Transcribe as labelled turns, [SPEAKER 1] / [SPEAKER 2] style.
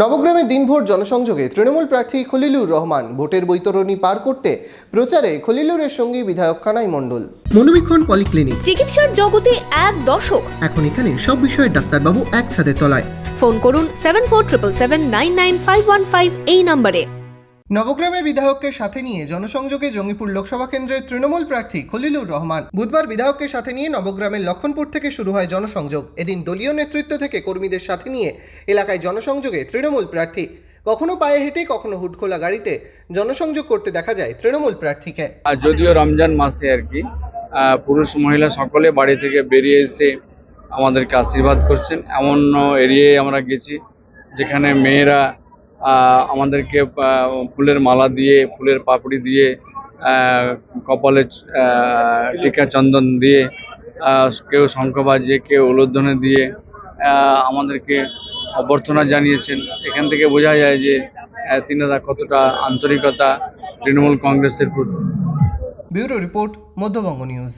[SPEAKER 1] নবগ্রামে দিনভর জনসংযোগে তৃণমূল প্রার্থী খলিলুর রহমান ভোটের বৈতরণী পার করতে প্রচারে খলিলুরের সঙ্গী বিধায়ক কানাই মণ্ডল।
[SPEAKER 2] মনোবীক্ষণ পলিক্লিনিক।
[SPEAKER 3] চিকিৎসার জগতে এক দশক
[SPEAKER 2] এখন এখানে সব বিষয়ে ডাক্তারবাবু একসাথে তলায়।
[SPEAKER 3] ফোন করুন seven four triple seven nine nine five one five এই নম্বরে।
[SPEAKER 1] নবগ্রামের বিধায়ককে সাথে নিয়ে জনসংযোগে জঙ্গিপুর লোকসভা কেন্দ্রের তৃণমূল প্রার্থী খলিলুর রহমান বুধবার বিধায়ককে সাথে নিয়ে নবগ্রামের লক্ষণপুর থেকে শুরু হয় জনসংযোগ। এদিন দলীয় নেতৃত্ব থেকে কর্মীদের সাথে নিয়ে এলাকায় জনসংযোগে তৃণমূল প্রার্থী। কখনো পায়ে হেঁটে, কখনো হুটখোলা গাড়িতে জনসংযোগ করতে দেখা যায় তৃণমূল প্রার্থীকে।
[SPEAKER 4] যদিও রমজান মাসে আর কি পুরুষ মহিলা সকলে বাড়ি থেকে বেরিয়ে এসে আমাদেরকে আশীর্বাদ করছেন। এমন এরিয়ায় আমরা গেছি যেখানে মেয়েরা আমাদেরকে ফুলের মালা দিয়ে ফুলের পাপড়ি দিয়ে কপালে টিকা চন্দন দিয়ে কেউ শঙ্খ বাজিয়ে কেউ উলোধ্বনি দিয়ে আমাদেরকে অভ্যর্থনা জানিয়েছেন। এখান থেকে বোঝা যায় যে আহ, তিনারা কতটা আন্তরিকতা তৃণমূল কংগ্রেসের প্রতি।
[SPEAKER 1] Bureau report Madhyabanga news.